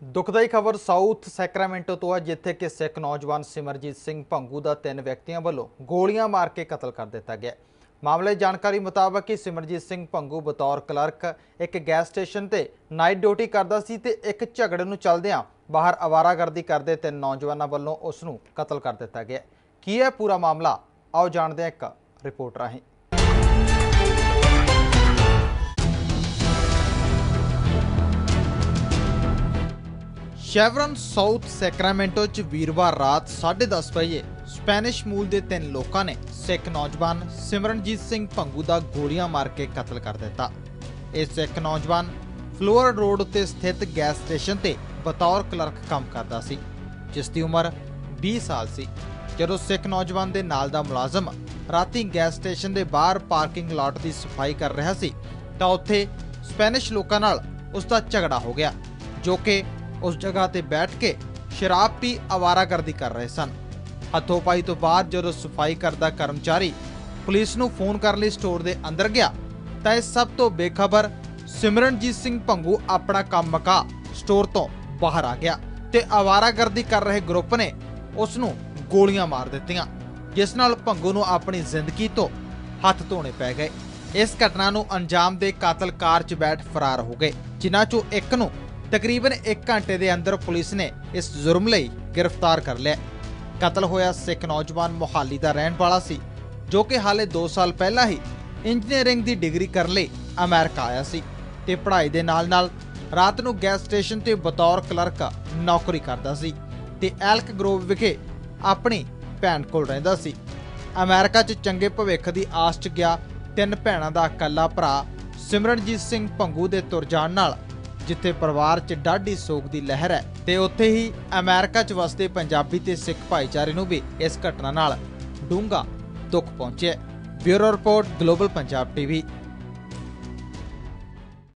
ਦੁਖਦਾਈ ਖਬਰ south Sacramento ਤੋਂ ਹੈ, ਜਿੱਥੇ ਕਿ ਸਿੱਖ ਨੌਜਵਾਨ ਸਿਮਰਜੀਤ ਸਿੰਘ ਭੰਗੂ ਦਾ ਤਿੰਨ ਵਿਅਕਤੀਆਂ ਵੱਲੋਂ ਗੋਲੀਆਂ ਮਾਰ ਕੇ ਕਤਲ ਕਰ ਦਿੱਤਾ ਗਿਆ ਮਾਮਲੇ ਜਾਣਕਾਰੀ ਮੁਤਾਬਕ ਕਿ ਸਿਮਰਜੀਤ ਸਿੰਘ ਭੰਗੂ ਬਤੌਰ ਕਲਰਕ, ਇੱਕ ਗੈਸ ਸਟੇਸ਼ਨ ਤੇ ਨਾਈਟ ਡਿਊਟੀ ਕਰਦਾ ਸੀ ਤੇ ਇੱਕ ਝਗੜੇ ਨੂੰ ਚੱਲਦਿਆਂ ਬਾਹਰ ਆਵਾਰਾਗਰਦੀ ਕਰਦੇ ਤਿੰਨ ਨੌਜਵਾਨਾਂ ਵੱਲੋਂ ਉਸ ਨੂੰ ਕਤਲ ਕਰ ਦਿੱਤਾ ਗਿਆ ਕੀ ਹੈ ਪੂਰਾ ਮਾਮਲਾ? ਆਓ ਜਾਣਦੇ ਹਾਂ ਇੱਕ ਰਿਪੋਰਟ ਰਾਹੀਂ। ਸ਼ੈਵਰਨ ਸਾਊਥ ਸੈਕਰਾਮੈਂਟੋ ਚ ਵੀਰਵਾਰ ਰਾਤ 10:30 ਵਜੇ ਸਪੈਨਿਸ਼ ਮੂਲ ਦੇ ਤਿੰਨ ਲੋਕਾਂ ਨੇ ਸਿੱਖ ਨੌਜਵਾਨ ਸਿਮਰਨਜੀਤ ਸਿੰਘ ਭੰਗੂ ਦਾ ਗੋਲੀਆਂ ਮਾਰ ਕੇ ਕਤਲ ਕਰ ਦਿੱਤਾ। ਇਹ ਸਿੱਖ ਨੌਜਵਾਨ ਫਲੋਰ ਰੋਡ ਉੱਤੇ ਸਥਿਤ ਗੈਸ ਸਟੇਸ਼ਨ ਤੇ ਬਤੌਰ ਕਲਰਕ ਕੰਮ ਕਰਦਾ ਸੀ, ਜਿਸ ਦੀ ਉਮਰ 20 ਸਾਲ ਸੀ। ਜਦੋਂ ਸਿੱਖ ਨੌਜਵਾਨ ਦੇ ਨਾਲ ਦਾ ਮੁਲਾਜ਼ਮ ਰਾਤੀ ਗੈਸ ਸਟੇਸ਼ਨ ਦੇ ਬਾਹਰ ਪਾਰਕਿੰਗ ਲਾਟ ਦੀ ਸਫ਼ਾਈ ਕਰ ਰਿਹਾ ਸੀ, ਤਾਂ ਉੱਥੇ ਸਪੈਨਿਸ਼ ਲੋਕਾਂ ਨਾਲ ਉਸ ਦਾ ਝਗੜਾ ਹੋ ਗਿਆ, ਜੋ ਕਿ ਉਸ ਜਗ੍ਹਾ ਤੇ ਬੈਠ ਕੇ ਸ਼ਰਾਬ ਪੀ ਆਵਾਰਾਗਰਦੀ ਕਰ ਰਹੇ ਸਨ। ਹੱਥੋਂ ਪਾਈ ਤੋਂ ਬਾਅਦ ਜਦੋਂ ਸਫ਼ਾਈ ਕਰਦਾ ਕਰਮਚਾਰੀ ਪੁਲਿਸ ਨੂੰ ਫੋਨ ਕਰਨ ਲਈ ਸਟੋਰ ਦੇ ਅੰਦਰ ਗਿਆ, ਤਾਂ ਇਹ ਸਭ ਤੋਂ ਬੇਖਬਰ ਸਿਮਰਨਜੀਤ ਸਿੰਘ ਭੰਗੂ ਆਪਣਾ ਕੰਮ ਮਕਾ ਸਟੋਰ ਤੋਂ ਬਾਹਰ ਆ ਗਿਆ ਤੇ ਆਵਾਰਾਗਰਦੀ ਕਰ ਰਹੇ ਗਰੁੱਪ ਨੇ ਉਸ ਨੂੰ ਗੋਲੀਆਂ ਮਾਰ ਦਿੱਤੀਆਂ, ਜਿਸ ਨਾਲ ਭੰਗੂ ਨੂੰ ਆਪਣੀ ਜ਼ਿੰਦਗੀ ਤੋਂ ਹੱਥ ਧੋਣੇ ਪੈ ਗਏ। ਇਸ ਘਟਨਾ ਨੂੰ ਅੰਜਾਮ ਦੇ ਕਾਤਲ ਕਾਰ 'ਚ ਬੈਠ ਫਰਾਰ ਹੋ ਗਏ, ਜਿਨ੍ਹਾਂ 'ਚੋਂ ਇੱਕ ਨੂੰ ਤਕਰੀਬਨ 1 ਘੰਟੇ ਦੇ ਅੰਦਰ ਪੁਲਿਸ ਨੇ ਇਸ ਜੁਰਮ ਲਈ ਗ੍ਰਿਫਤਾਰ ਕਰ ਲਿਆ। ਕਤਲ ਹੋਇਆ ਸਿੱਖ ਨੌਜਵਾਨ ਮੋਹਾਲੀ ਦਾ ਰਹਿਣ ਵਾਲਾ ਸੀ, ਜੋ ਕਿ ਹਾਲੇ 2 ਸਾਲ ਪਹਿਲਾਂ ਹੀ ਇੰਜੀਨੀਅਰਿੰਗ ਦੀ ਡਿਗਰੀ ਕਰਨ ਲਈ ਅਮਰੀਕਾ ਆਇਆ ਸੀ ਤੇ ਪੜ੍ਹਾਈ ਦੇ ਨਾਲ-ਨਾਲ ਰਾਤ ਨੂੰ ਗੈਸ ਸਟੇਸ਼ਨ ਤੇ ਬਤੌਰ ਕਲਰਕ ਨੌਕਰੀ ਕਰਦਾ ਸੀ ਤੇ ਐਲਕ ਗਰੋਵ ਵਿਖੇ ਆਪਣੀ ਭੈਣ ਕੋਲ ਰਹਿੰਦਾ ਸੀ। ਅਮਰੀਕਾ 'ਚ ਚੰਗੇ ਭਵਿੱਖ ਦੀ ਆਸ 'ਚ ਗਿਆ ਤਿੰਨ ਭੈਣਾਂ ਦਾ ਇਕੱਲਾ ਭਰਾ ਸਿਮਰਨਜੀਤ ਸਿੰਘ ਪੰਗੂ ਦੇ ਤੁਰ ਜਾਣ ਨਾਲ ਜਿੱਥੇ ਪਰਿਵਾਰ 'ਚ ਡਾਢੀ ਸੋਗ ਦੀ ਲਹਿਰ ਹੈ ਤੇ ਉੱਥੇ ਹੀ ਅਮਰੀਕਾ 'ਚ ਵਸਦੇ ਪੰਜਾਬੀ ਤੇ ਸਿੱਖ ਭਾਈਚਾਰੇ ਨੂੰ ਵੀ ਇਸ ਘਟਨਾ ਨਾਲ ਡੂੰਘਾ ਦੁੱਖ ਪਹੁੰਚਿਆ bureau report, global Punjab TV.